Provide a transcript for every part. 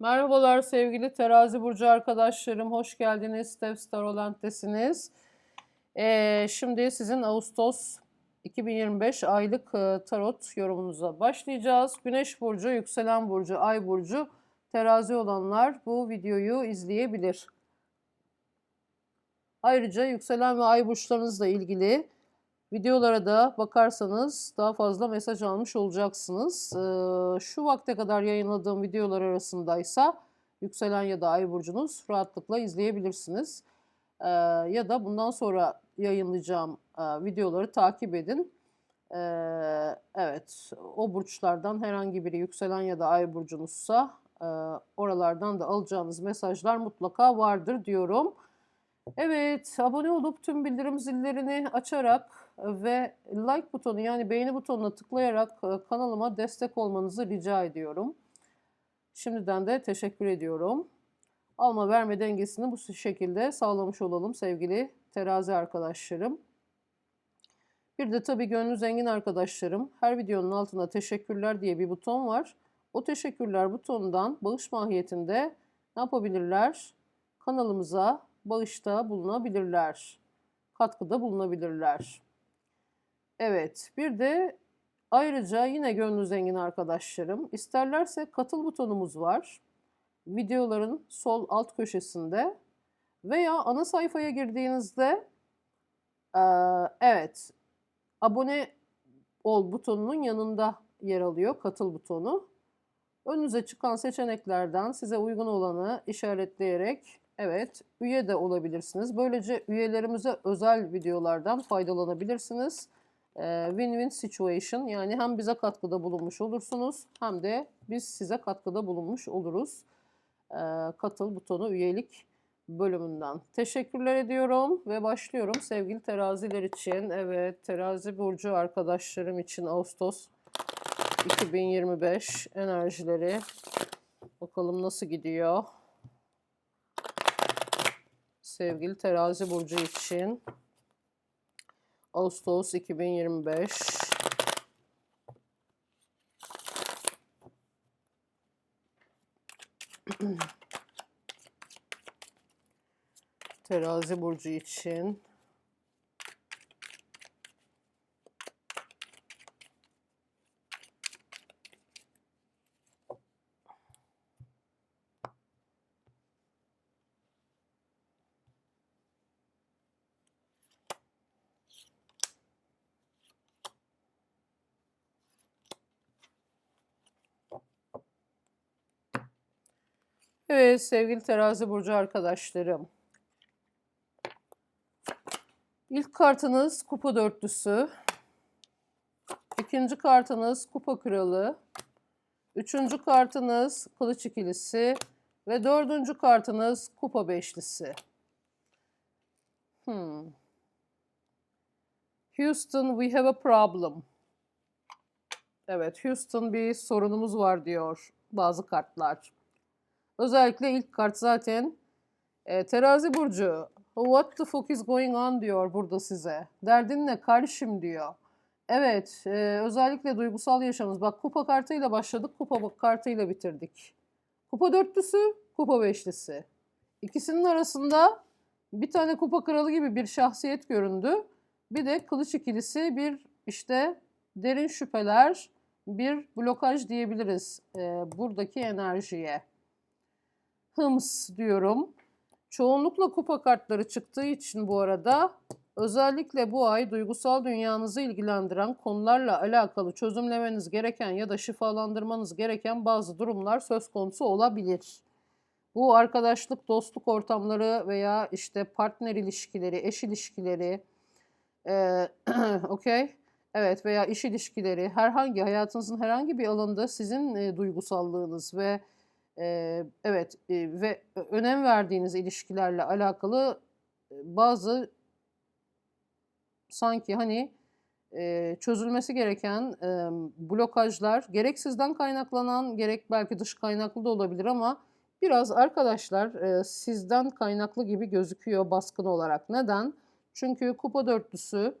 Merhabalar sevgili terazi burcu arkadaşlarım. Hoş geldiniz. Steph Tarolent'tesiniz. Ee, şimdi sizin Ağustos 2025 aylık e, tarot yorumunuza başlayacağız. Güneş burcu, yükselen burcu, ay burcu, terazi olanlar bu videoyu izleyebilir. Ayrıca yükselen ve ay burçlarınızla ilgili videolara da bakarsanız daha fazla mesaj almış olacaksınız. Ee, şu vakte kadar yayınladığım videolar arasındaysa yükselen ya da ay burcunuz rahatlıkla izleyebilirsiniz. Ee, ya da bundan sonra yayınlayacağım e, videoları takip edin. Ee, evet, o burçlardan herhangi biri yükselen ya da ay burcunuzsa e, oralardan da alacağınız mesajlar mutlaka vardır diyorum. Evet, abone olup tüm bildirim zillerini açarak ve like butonu yani beğeni butonuna tıklayarak e, kanalıma destek olmanızı rica ediyorum. Şimdiden de teşekkür ediyorum. Alma verme dengesini bu şekilde sağlamış olalım sevgili terazi arkadaşlarım. Bir de tabii gönlü zengin arkadaşlarım. Her videonun altında teşekkürler diye bir buton var. O teşekkürler butonundan bağış mahiyetinde ne yapabilirler? Kanalımıza bağışta bulunabilirler. Katkıda bulunabilirler. Evet, bir de ayrıca yine gönlü zengin arkadaşlarım isterlerse katıl butonumuz var. Videoların sol alt köşesinde veya ana sayfaya girdiğinizde evet abone ol butonunun yanında yer alıyor katıl butonu. Önünüze çıkan seçeneklerden size uygun olanı işaretleyerek evet üye de olabilirsiniz. Böylece üyelerimize özel videolardan faydalanabilirsiniz. Win-win situation yani hem bize katkıda bulunmuş olursunuz hem de biz size katkıda bulunmuş oluruz. Katıl butonu üyelik bölümünden. Teşekkürler ediyorum ve başlıyorum sevgili teraziler için. Evet terazi burcu arkadaşlarım için Ağustos 2025 enerjileri. Bakalım nasıl gidiyor. Sevgili terazi burcu için. Ağustos 2025. Terazi burcu için. Evet sevgili terazi burcu arkadaşlarım. İlk kartınız kupa dörtlüsü. İkinci kartınız kupa kralı. Üçüncü kartınız kılıç ikilisi. Ve dördüncü kartınız kupa beşlisi. Hmm. Houston, we have a problem. Evet, Houston bir sorunumuz var diyor bazı kartlar. Özellikle ilk kart zaten e, terazi burcu. What the fuck is going on diyor burada size. Derdin ne kardeşim diyor. Evet e, özellikle duygusal yaşamımız. Bak kupa kartıyla başladık kupa kartıyla bitirdik. Kupa dörtlüsü kupa beşlisi. İkisinin arasında bir tane kupa kralı gibi bir şahsiyet göründü. Bir de kılıç ikilisi bir işte derin şüpheler bir blokaj diyebiliriz e, buradaki enerjiye hıms diyorum. Çoğunlukla kupa kartları çıktığı için bu arada özellikle bu ay duygusal dünyanızı ilgilendiren konularla alakalı çözümlemeniz gereken ya da şifalandırmanız gereken bazı durumlar söz konusu olabilir. Bu arkadaşlık, dostluk ortamları veya işte partner ilişkileri, eş ilişkileri, e, okey, evet veya iş ilişkileri, herhangi hayatınızın herhangi bir alanında sizin e, duygusallığınız ve evet ve önem verdiğiniz ilişkilerle alakalı bazı sanki hani çözülmesi gereken blokajlar gerek sizden kaynaklanan gerek belki dış kaynaklı da olabilir ama biraz arkadaşlar sizden kaynaklı gibi gözüküyor baskın olarak. Neden? Çünkü kupa dörtlüsü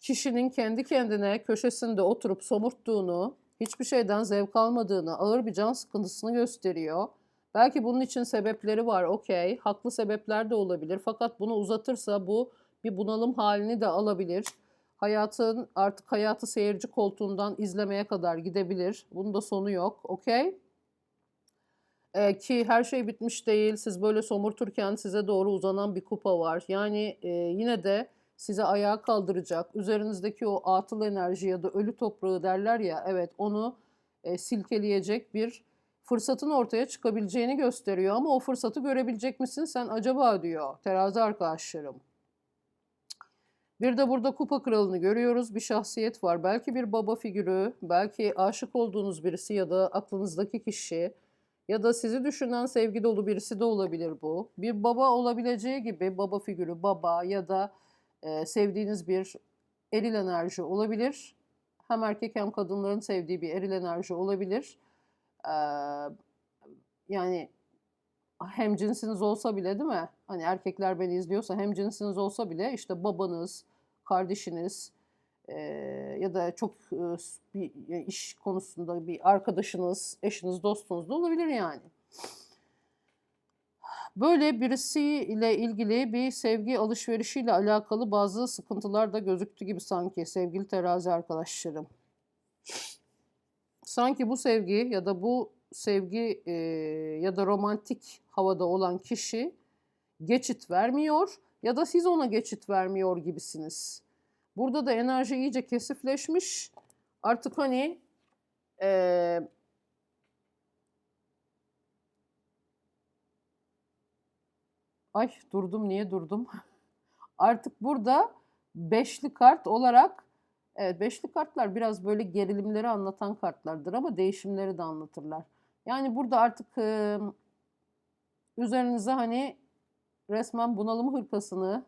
kişinin kendi kendine köşesinde oturup somurttuğunu, hiçbir şeyden zevk almadığını, ağır bir can sıkıntısını gösteriyor. Belki bunun için sebepleri var, okey. Haklı sebepler de olabilir. Fakat bunu uzatırsa bu bir bunalım halini de alabilir. Hayatın artık hayatı seyirci koltuğundan izlemeye kadar gidebilir. Bunun da sonu yok, okey. Ee, ki her şey bitmiş değil. Siz böyle somurturken size doğru uzanan bir kupa var. Yani e, yine de size ayağa kaldıracak. Üzerinizdeki o atıl enerji ya da ölü toprağı derler ya evet onu e, silkeleyecek bir fırsatın ortaya çıkabileceğini gösteriyor. Ama o fırsatı görebilecek misin sen acaba diyor terazi arkadaşlarım. Bir de burada kupa kralını görüyoruz. Bir şahsiyet var. Belki bir baba figürü, belki aşık olduğunuz birisi ya da aklınızdaki kişi ya da sizi düşünen sevgi dolu birisi de olabilir bu. Bir baba olabileceği gibi baba figürü, baba ya da e, sevdiğiniz bir eril enerji olabilir. Hem erkek hem kadınların sevdiği bir eril enerji olabilir. Ee, yani hem cinsiniz olsa bile değil mi? Hani erkekler beni izliyorsa hem cinsiniz olsa bile işte babanız, kardeşiniz e, ya da çok e, bir iş konusunda bir arkadaşınız, eşiniz, dostunuz da olabilir yani. Böyle birisiyle ilgili bir sevgi alışverişiyle alakalı bazı sıkıntılar da gözüktü gibi sanki sevgili terazi arkadaşlarım. Sanki bu sevgi ya da bu sevgi e, ya da romantik havada olan kişi geçit vermiyor ya da siz ona geçit vermiyor gibisiniz. Burada da enerji iyice kesifleşmiş. Artık hani e, ay durdum niye durdum? Artık burada beşli kart olarak evet beşli kartlar biraz böyle gerilimleri anlatan kartlardır ama değişimleri de anlatırlar. Yani burada artık e, üzerinize hani resmen bunalım hırkasını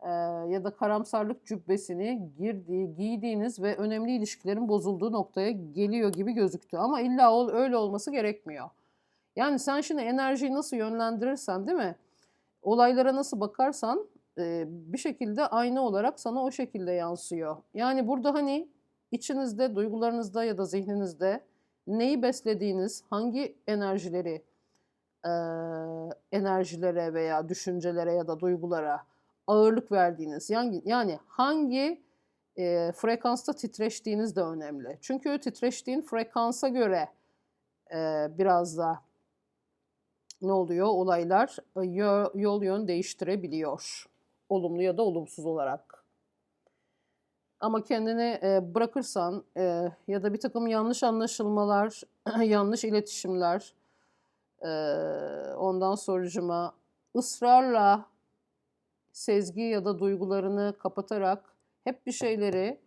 e, ya da karamsarlık cübbesini girdiği, giydiğiniz ve önemli ilişkilerin bozulduğu noktaya geliyor gibi gözüktü. Ama illa ol, öyle olması gerekmiyor. Yani sen şimdi enerjiyi nasıl yönlendirirsen değil mi? Olaylara nasıl bakarsan bir şekilde aynı olarak sana o şekilde yansıyor. Yani burada hani içinizde, duygularınızda ya da zihninizde neyi beslediğiniz, hangi enerjileri enerjilere veya düşüncelere ya da duygulara ağırlık verdiğiniz yani yani hangi e, frekansta titreştiğiniz de önemli. Çünkü titreştiğin frekansa göre biraz da ne oluyor olaylar e, yol yön değiştirebiliyor. Olumlu ya da olumsuz olarak. Ama kendini e, bırakırsan e, ya da bir takım yanlış anlaşılmalar, yanlış iletişimler, ondan sorucuma ısrarla sezgi ya da duygularını kapatarak hep bir şeyleri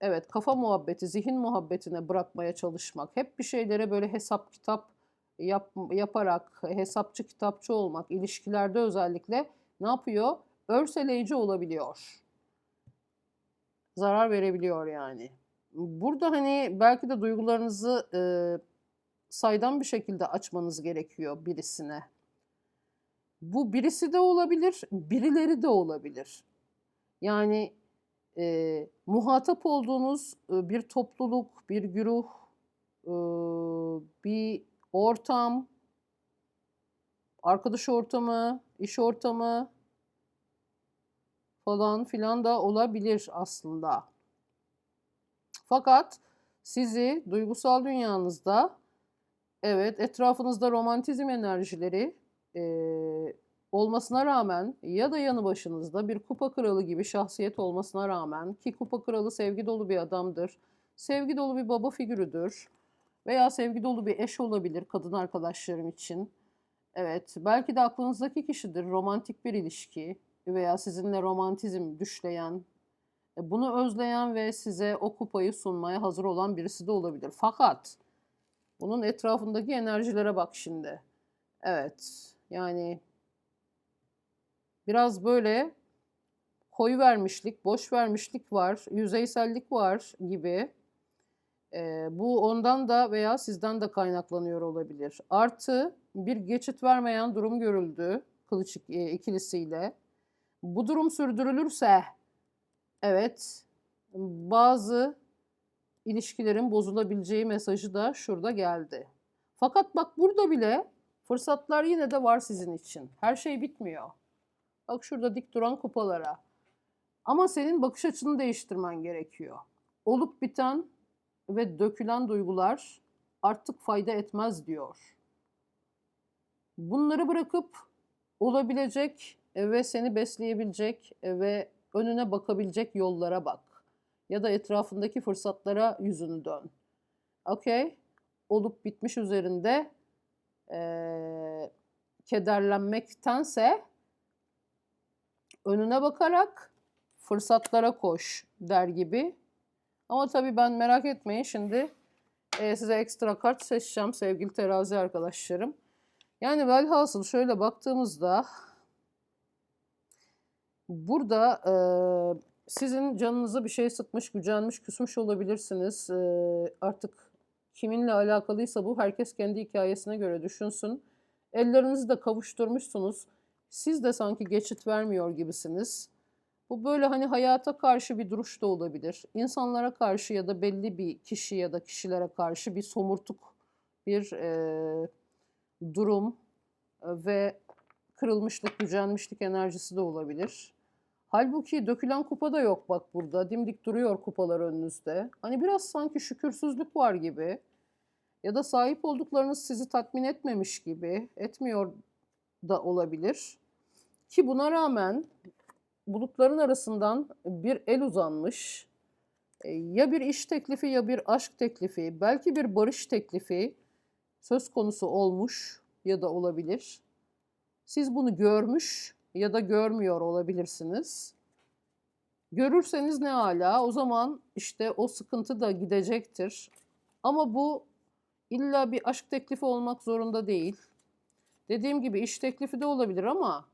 evet kafa muhabbeti, zihin muhabbetine bırakmaya çalışmak, hep bir şeylere böyle hesap kitap yap, yaparak hesapçı kitapçı olmak ilişkilerde özellikle ne yapıyor? Örseleyici olabiliyor. Zarar verebiliyor yani. Burada hani belki de duygularınızı e, saydam bir şekilde açmanız gerekiyor birisine. Bu birisi de olabilir, birileri de olabilir. Yani e, muhatap olduğunuz e, bir topluluk, bir güruh, e, bir ortam, arkadaş ortamı, iş ortamı falan filan da olabilir aslında. Fakat sizi duygusal dünyanızda evet etrafınızda romantizm enerjileri e, olmasına rağmen ya da yanı başınızda bir kupa kralı gibi şahsiyet olmasına rağmen ki kupa kralı sevgi dolu bir adamdır. Sevgi dolu bir baba figürüdür. Veya sevgi dolu bir eş olabilir kadın arkadaşlarım için. Evet, belki de aklınızdaki kişidir. Romantik bir ilişki veya sizinle romantizm düşleyen, e, bunu özleyen ve size o kupayı sunmaya hazır olan birisi de olabilir. Fakat bunun etrafındaki enerjilere bak şimdi. Evet, yani biraz böyle koyu vermişlik, boş vermişlik var, yüzeysellik var gibi. E, bu ondan da veya sizden de kaynaklanıyor olabilir. Artı bir geçit vermeyen durum görüldü kılıç e, ikilisiyle. Bu durum sürdürülürse evet bazı ilişkilerin bozulabileceği mesajı da şurada geldi. Fakat bak burada bile fırsatlar yine de var sizin için. Her şey bitmiyor. Bak şurada dik duran kupalara. Ama senin bakış açını değiştirmen gerekiyor. Olup biten ve dökülen duygular artık fayda etmez diyor. Bunları bırakıp olabilecek ve seni besleyebilecek ve önüne bakabilecek yollara bak. Ya da etrafındaki fırsatlara yüzünü dön. Okey? Olup bitmiş üzerinde eee, kederlenmektense önüne bakarak fırsatlara koş der gibi. Ama tabii ben merak etmeyin şimdi e, size ekstra kart seçeceğim sevgili terazi arkadaşlarım. Yani velhasıl şöyle baktığımızda burada e, sizin canınıza bir şey sıkmış, gücenmiş, küsmüş olabilirsiniz. E, artık kiminle alakalıysa bu herkes kendi hikayesine göre düşünsün. Ellerinizi de kavuşturmuşsunuz. Siz de sanki geçit vermiyor gibisiniz. Bu böyle hani hayata karşı bir duruş da olabilir. İnsanlara karşı ya da belli bir kişi ya da kişilere karşı bir somurtuk, bir e, durum e, ve kırılmışlık, gücenmişlik enerjisi de olabilir. Halbuki dökülen kupa da yok bak burada. Dimdik duruyor kupalar önünüzde. Hani biraz sanki şükürsüzlük var gibi. Ya da sahip olduklarınız sizi tatmin etmemiş gibi. Etmiyor da olabilir. Ki buna rağmen bulutların arasından bir el uzanmış. E, Ya bir iş teklifi ya bir aşk teklifi, belki bir barış teklifi söz konusu olmuş ya da olabilir. Siz bunu görmüş ya da görmüyor olabilirsiniz. Görürseniz ne hala o zaman işte o sıkıntı da gidecektir. Ama bu illa bir aşk teklifi olmak zorunda değil. Dediğim gibi iş teklifi de olabilir ama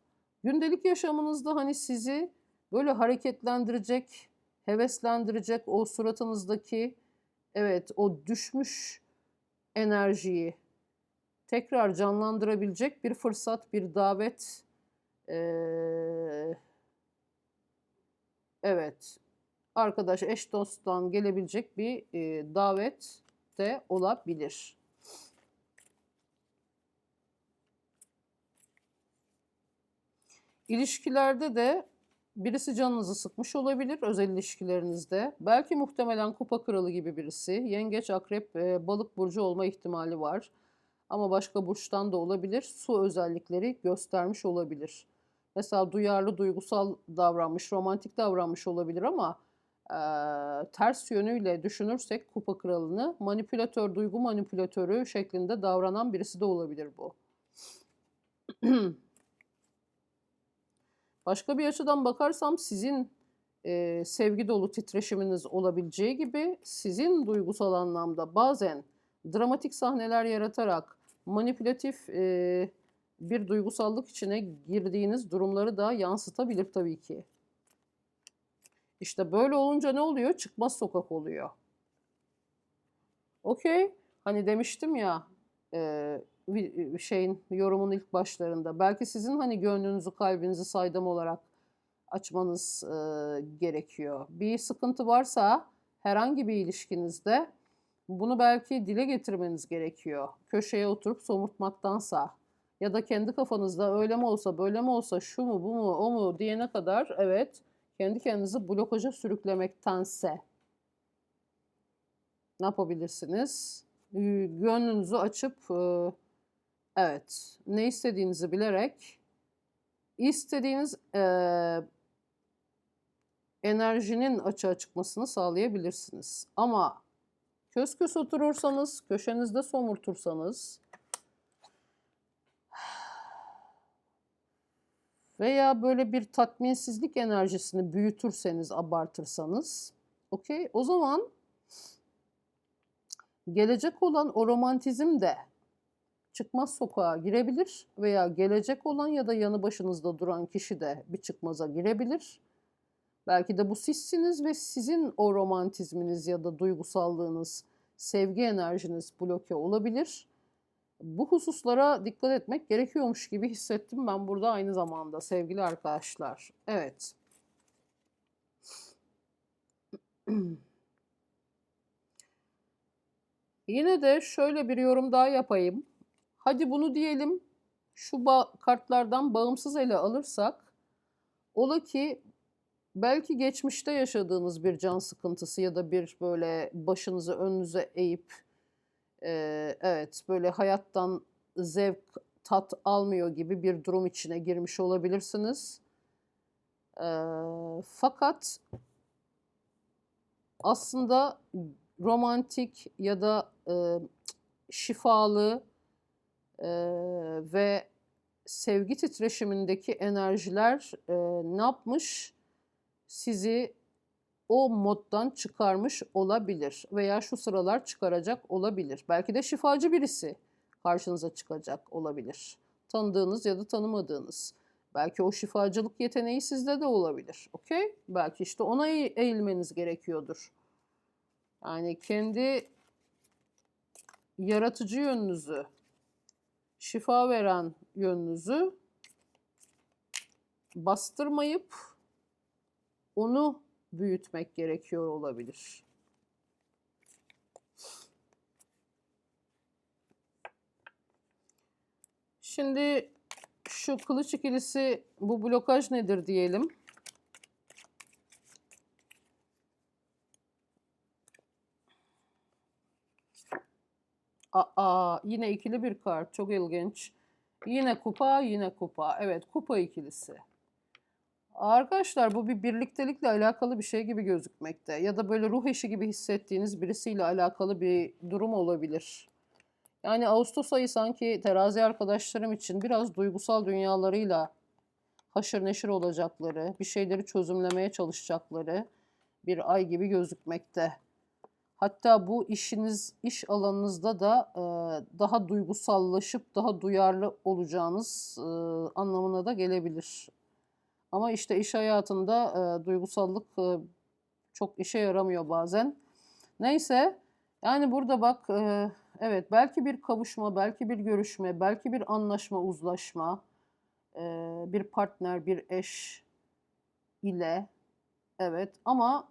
gündelik yaşamınızda hani sizi böyle hareketlendirecek, heveslendirecek o suratınızdaki evet o düşmüş enerjiyi tekrar canlandırabilecek bir fırsat, bir davet ee, evet arkadaş eş dosttan gelebilecek bir e, davet de olabilir. İlişkilerde de birisi canınızı sıkmış olabilir özel ilişkilerinizde. Belki muhtemelen kupa kralı gibi birisi. Yengeç, akrep, balık burcu olma ihtimali var. Ama başka burçtan da olabilir. Su özellikleri göstermiş olabilir. Mesela duyarlı, duygusal davranmış, romantik davranmış olabilir ama e, ters yönüyle düşünürsek kupa kralını manipülatör, duygu manipülatörü şeklinde davranan birisi de olabilir bu. Başka bir açıdan bakarsam sizin e, sevgi dolu titreşiminiz olabileceği gibi sizin duygusal anlamda bazen dramatik sahneler yaratarak manipülatif e, bir duygusallık içine girdiğiniz durumları da yansıtabilir tabii ki. İşte böyle olunca ne oluyor? Çıkmaz sokak oluyor. Okey. Hani demiştim ya e, şeyin yorumun ilk başlarında. Belki sizin hani gönlünüzü, kalbinizi saydam olarak açmanız e, gerekiyor. Bir sıkıntı varsa herhangi bir ilişkinizde bunu belki dile getirmeniz gerekiyor. Köşeye oturup somurtmaktansa ya da kendi kafanızda öyle mi olsa, böyle mi olsa, şu mu, bu mu, o mu diyene kadar evet kendi kendinizi blokaja sürüklemektense ne yapabilirsiniz? Gönlünüzü açıp evet ne istediğinizi bilerek istediğiniz e, enerjinin açığa çıkmasını sağlayabilirsiniz. Ama kös kös oturursanız, köşenizde somurtursanız veya böyle bir tatminsizlik enerjisini büyütürseniz, abartırsanız, okey, o zaman gelecek olan o romantizm de çıkmaz sokağa girebilir veya gelecek olan ya da yanı başınızda duran kişi de bir çıkmaza girebilir. Belki de bu sizsiniz ve sizin o romantizminiz ya da duygusallığınız, sevgi enerjiniz bloke olabilir. Bu hususlara dikkat etmek gerekiyormuş gibi hissettim ben burada aynı zamanda sevgili arkadaşlar. Evet. Yine de şöyle bir yorum daha yapayım. Hadi bunu diyelim. Şu ba- kartlardan bağımsız ele alırsak ola ki belki geçmişte yaşadığınız bir can sıkıntısı ya da bir böyle başınızı önünüze eğip eee, evet böyle hayattan zevk tat almıyor gibi bir durum içine girmiş olabilirsiniz. Eee, fakat aslında romantik ya da e, şifalı e, ve sevgi titreşimindeki enerjiler e, ne yapmış? Sizi o moddan çıkarmış olabilir veya şu sıralar çıkaracak olabilir. Belki de şifacı birisi karşınıza çıkacak olabilir. Tanıdığınız ya da tanımadığınız. Belki o şifacılık yeteneği sizde de olabilir. Okey? Belki işte ona eğ- eğilmeniz gerekiyordur. Yani kendi yaratıcı yönünüzü, şifa veren yönünüzü bastırmayıp onu büyütmek gerekiyor olabilir. Şimdi şu kılıç ikilisi bu blokaj nedir diyelim. Aa, yine ikili bir kart. Çok ilginç. Yine kupa, yine kupa. Evet, kupa ikilisi. Arkadaşlar bu bir birliktelikle alakalı bir şey gibi gözükmekte. Ya da böyle ruh eşi gibi hissettiğiniz birisiyle alakalı bir durum olabilir. Yani Ağustos ayı sanki terazi arkadaşlarım için biraz duygusal dünyalarıyla haşır neşir olacakları, bir şeyleri çözümlemeye çalışacakları bir ay gibi gözükmekte. Hatta bu işiniz, iş alanınızda da e, daha duygusallaşıp daha duyarlı olacağınız e, anlamına da gelebilir. Ama işte iş hayatında e, duygusallık e, çok işe yaramıyor bazen. Neyse, yani burada bak, e, evet belki bir kavuşma, belki bir görüşme, belki bir anlaşma, uzlaşma, e, bir partner, bir eş ile, evet ama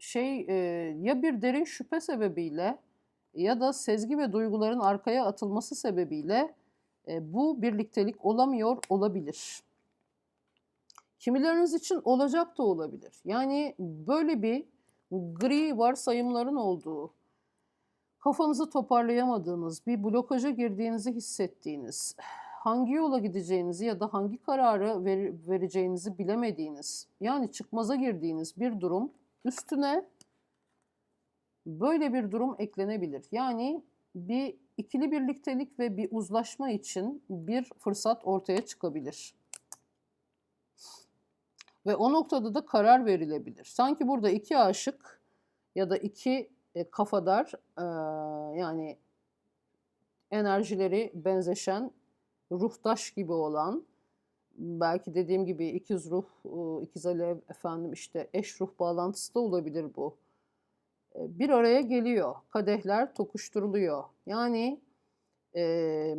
şey e, ya bir derin şüphe sebebiyle ya da sezgi ve duyguların arkaya atılması sebebiyle e, bu birliktelik olamıyor olabilir. Kimileriniz için olacak da olabilir. Yani böyle bir gri varsayımların olduğu, kafanızı toparlayamadığınız, bir blokaja girdiğinizi hissettiğiniz, hangi yola gideceğinizi ya da hangi kararı ver- vereceğinizi bilemediğiniz, yani çıkmaza girdiğiniz bir durum üstüne böyle bir durum eklenebilir. Yani bir ikili birliktelik ve bir uzlaşma için bir fırsat ortaya çıkabilir. Ve o noktada da karar verilebilir. Sanki burada iki aşık ya da iki e, kafadar e, yani enerjileri benzeşen, ruhtaş gibi olan, belki dediğim gibi ikiz ruh, ikiz alev, efendim işte eş ruh bağlantısı da olabilir bu. E, Bir araya geliyor, kadehler tokuşturuluyor. Yani e,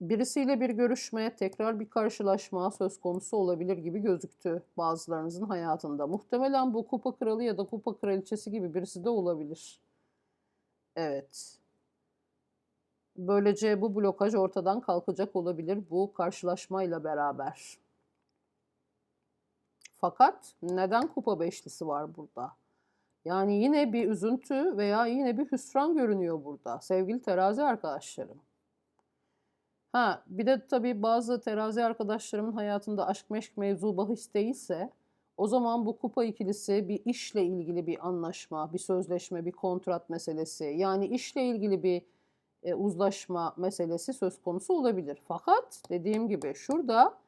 birisiyle bir görüşme, tekrar bir karşılaşma söz konusu olabilir gibi gözüktü bazılarınızın hayatında. Muhtemelen bu kupa kralı ya da kupa kraliçesi gibi birisi de olabilir. Evet. Böylece bu blokaj ortadan kalkacak olabilir bu karşılaşmayla beraber. Fakat neden kupa beşlisi var burada? Yani yine bir üzüntü veya yine bir hüsran görünüyor burada sevgili terazi arkadaşlarım. Ha bir de tabii bazı terazi arkadaşlarımın hayatında aşk meşk mevzu bahis değilse o zaman bu kupa ikilisi bir işle ilgili bir anlaşma, bir sözleşme, bir kontrat meselesi yani işle ilgili bir e, uzlaşma meselesi söz konusu olabilir. Fakat dediğim gibi şurada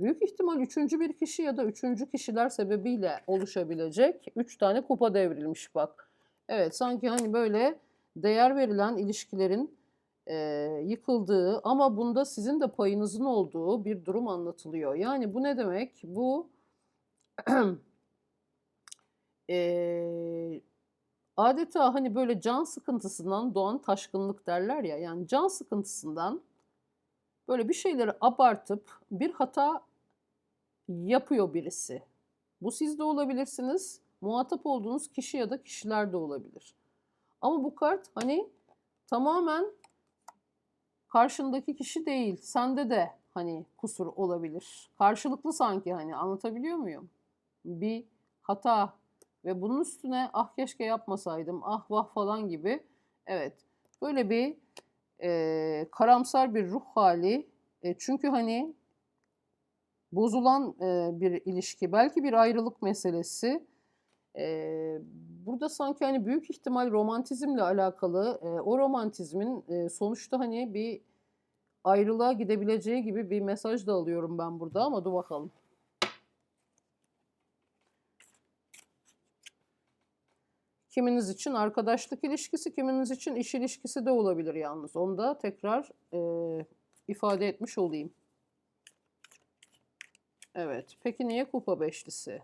büyük ihtimal üçüncü bir kişi ya da üçüncü kişiler sebebiyle oluşabilecek üç tane kupa devrilmiş bak. Evet sanki hani böyle değer verilen ilişkilerin e, yıkıldığı ama bunda sizin de payınızın olduğu bir durum anlatılıyor. Yani bu ne demek? Bu e, adeta hani böyle can sıkıntısından doğan taşkınlık derler ya. Yani can sıkıntısından böyle bir şeyleri abartıp bir hata yapıyor birisi. Bu siz de olabilirsiniz. Muhatap olduğunuz kişi ya da kişiler de olabilir. Ama bu kart hani tamamen karşındaki kişi değil. Sende de hani kusur olabilir. Karşılıklı sanki hani anlatabiliyor muyum? Bir hata ve bunun üstüne ah keşke yapmasaydım, ah vah falan gibi. Evet böyle bir e, karamsar bir ruh hali. E, çünkü hani bozulan e, bir ilişki, belki bir ayrılık meselesi. E, burada sanki hani büyük ihtimal romantizmle alakalı, e, o romantizmin e, sonuçta hani bir ayrılığa gidebileceği gibi bir mesaj da alıyorum ben burada ama dur bakalım. Kiminiz için arkadaşlık ilişkisi, kiminiz için iş ilişkisi de olabilir yalnız. Onu da tekrar e, ifade etmiş olayım. Evet. Peki niye kupa beşlisi?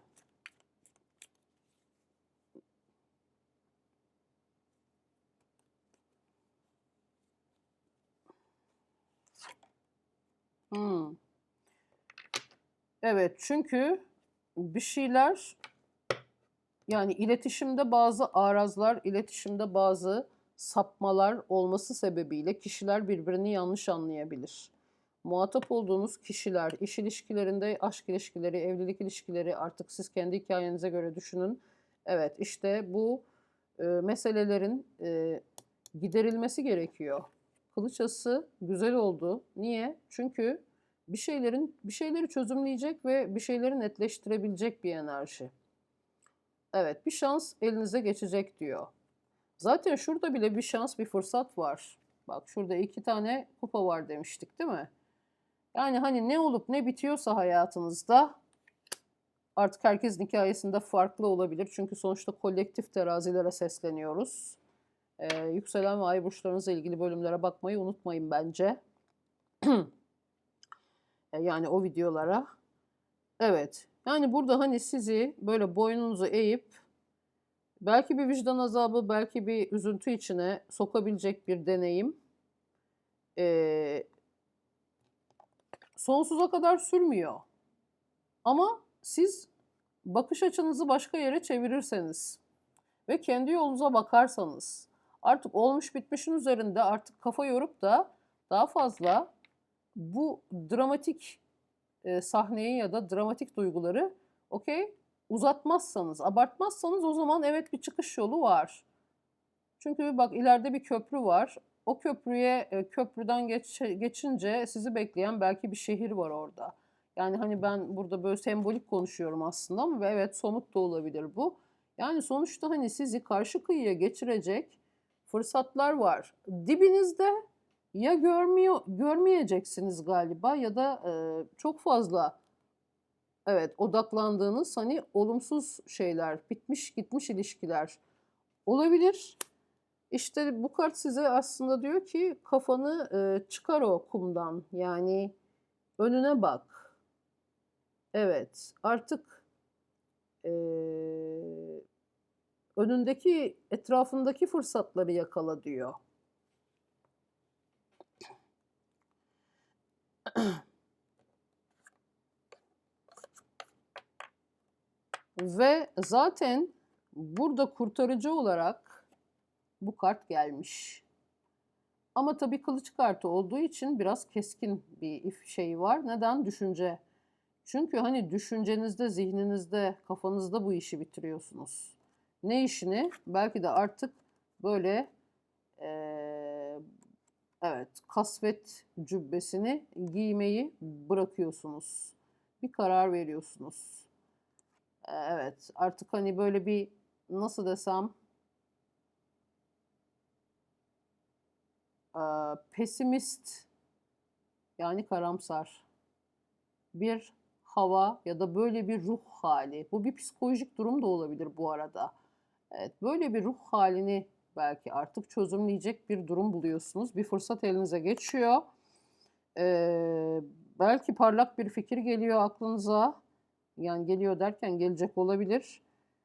Hmm. Evet çünkü bir şeyler yani iletişimde bazı arazlar, iletişimde bazı sapmalar olması sebebiyle kişiler birbirini yanlış anlayabilir. Muhatap olduğunuz kişiler, iş ilişkilerinde, aşk ilişkileri, evlilik ilişkileri artık siz kendi hikayenize göre düşünün. Evet işte bu e, meselelerin e, giderilmesi gerekiyor. Kılıçası güzel oldu. Niye? Çünkü bir şeylerin bir şeyleri çözümleyecek ve bir şeyleri netleştirebilecek bir enerji. Evet, bir şans elinize geçecek diyor. Zaten şurada bile bir şans, bir fırsat var. Bak şurada iki tane kupa var demiştik değil mi? Yani hani ne olup ne bitiyorsa hayatınızda artık herkesin hikayesinde farklı olabilir. Çünkü sonuçta kolektif terazilere sesleniyoruz. Ee, yükselen ve ay burçlarınızla ilgili bölümlere bakmayı unutmayın bence. Yani o videolara. Evet. Yani burada hani sizi böyle boynunuzu eğip belki bir vicdan azabı, belki bir üzüntü içine sokabilecek bir deneyim. Ee, sonsuza kadar sürmüyor. Ama siz bakış açınızı başka yere çevirirseniz ve kendi yolunuza bakarsanız artık olmuş bitmişin üzerinde artık kafa yorup da daha fazla bu dramatik e, sahneyi ya da dramatik duyguları okey uzatmazsanız, abartmazsanız o zaman evet bir çıkış yolu var. Çünkü bak ileride bir köprü var. O köprüye e, köprüden geç, geçince sizi bekleyen belki bir şehir var orada. Yani hani ben burada böyle sembolik konuşuyorum aslında ama evet somut da olabilir bu. Yani sonuçta hani sizi karşı kıyıya geçirecek fırsatlar var. Dibinizde ya görmüyor görmeyeceksiniz galiba ya da e, çok fazla evet odaklandığınız hani olumsuz şeyler, bitmiş gitmiş ilişkiler olabilir. İşte bu kart size aslında diyor ki kafanı e, çıkar o kumdan. Yani önüne bak. Evet, artık e, önündeki, etrafındaki fırsatları yakala diyor. Ve zaten burada kurtarıcı olarak bu kart gelmiş. Ama tabii kılıç kartı olduğu için biraz keskin bir if şeyi var. Neden? Düşünce. Çünkü hani düşüncenizde, zihninizde, kafanızda bu işi bitiriyorsunuz. Ne işini? Belki de artık böyle ee, evet kasvet cübbesini giymeyi bırakıyorsunuz. Bir karar veriyorsunuz. Evet artık hani böyle bir nasıl desem pesimist yani karamsar bir hava ya da böyle bir ruh hali. Bu bir psikolojik durum da olabilir bu arada. Evet, böyle bir ruh halini belki artık çözümleyecek bir durum buluyorsunuz. Bir fırsat elinize geçiyor. Ee, belki parlak bir fikir geliyor aklınıza. Yani geliyor derken gelecek olabilir.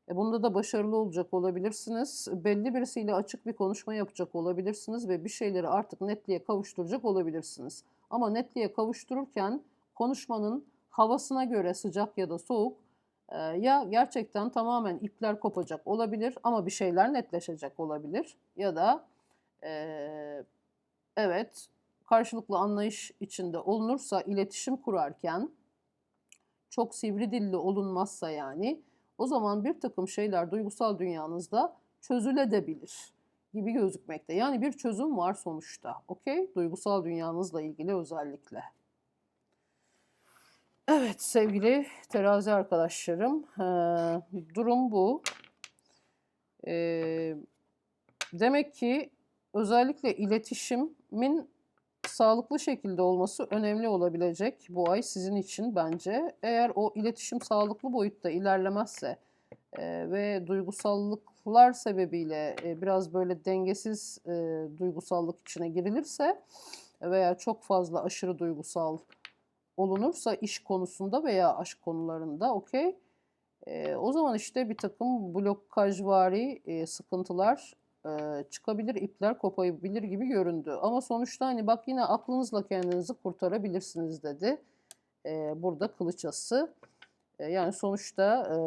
E bunda da başarılı olacak olabilirsiniz. Belli birisiyle açık bir konuşma yapacak olabilirsiniz ve bir şeyleri artık netliğe kavuşturacak olabilirsiniz. Ama netliğe kavuştururken konuşmanın havasına göre sıcak ya da soğuk ya gerçekten tamamen ipler kopacak olabilir ama bir şeyler netleşecek olabilir. Ya da eee, evet karşılıklı anlayış içinde olunursa iletişim kurarken çok sivri dilli olunmazsa yani o zaman bir takım şeyler duygusal dünyanızda çözülebilir gibi gözükmekte. Yani bir çözüm var sonuçta. Okey? Duygusal dünyanızla ilgili özellikle. Evet sevgili terazi arkadaşlarım, eee, durum bu. Eee, demek ki özellikle iletişimin sağlıklı şekilde olması önemli olabilecek bu ay sizin için bence. Eğer o iletişim sağlıklı boyutta ilerlemezse eee, ve duygusallıklar sebebiyle e, biraz böyle dengesiz e, duygusallık içine girilirse veya çok fazla aşırı duygusal olunursa iş konusunda veya aşk konularında okey. Eee, o zaman işte bir takım blokajvari e, sıkıntılar e, çıkabilir, ipler kopabilir gibi göründü. Ama sonuçta hani bak yine aklınızla kendinizi kurtarabilirsiniz dedi. E, burada kılıç ası. E, yani sonuçta e,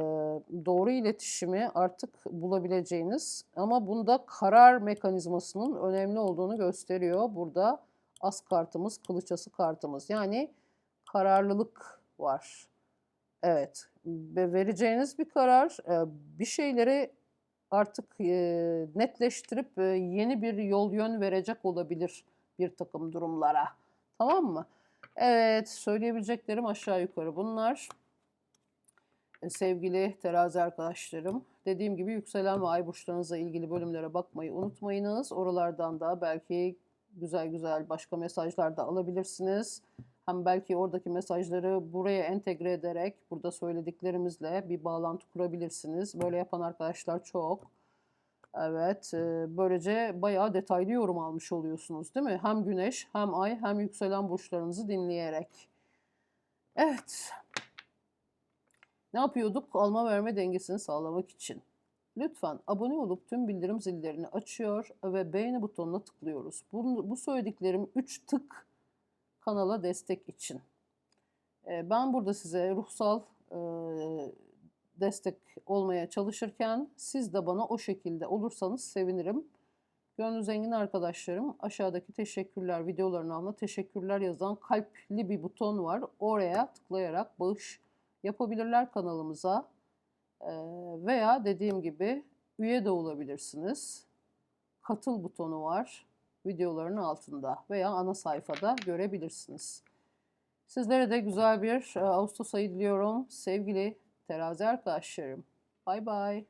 doğru iletişimi artık bulabileceğiniz ama bunda karar mekanizmasının önemli olduğunu gösteriyor. Burada as kartımız, kılıç ası kartımız. Yani kararlılık var. Evet. Ve vereceğiniz bir karar e, bir şeyleri artık e, netleştirip e, yeni bir yol yön verecek olabilir bir takım durumlara. Tamam mı? Evet, söyleyebileceklerim aşağı yukarı bunlar. Sevgili terazi arkadaşlarım, dediğim gibi yükselen ve ay burçlarınızla ilgili bölümlere bakmayı unutmayınız. Oralardan da belki güzel güzel başka mesajlar da alabilirsiniz. Hem belki oradaki mesajları buraya entegre ederek burada söylediklerimizle bir bağlantı kurabilirsiniz. Böyle yapan arkadaşlar çok. Evet, e, böylece bayağı detaylı yorum almış oluyorsunuz değil mi? Hem güneş, hem ay, hem yükselen burçlarınızı dinleyerek. Evet. Ne yapıyorduk? Alma verme dengesini sağlamak için. Lütfen abone olup tüm bildirim zillerini açıyor ve beğeni butonuna tıklıyoruz. Bu, bu söylediklerim 3 tık kanala destek için. E, ben burada size ruhsal e, destek olmaya çalışırken siz de bana o şekilde olursanız sevinirim. Gönlü zengin arkadaşlarım aşağıdaki teşekkürler videoların altına teşekkürler yazan kalpli bir buton var. Oraya tıklayarak bağış yapabilirler kanalımıza. Ee, veya dediğim gibi üye de olabilirsiniz. Katıl butonu var videoların altında veya ana sayfada görebilirsiniz. Sizlere de güzel bir e, Ağustos ayı diliyorum sevgili terazi arkadaşlarım. Bay bay.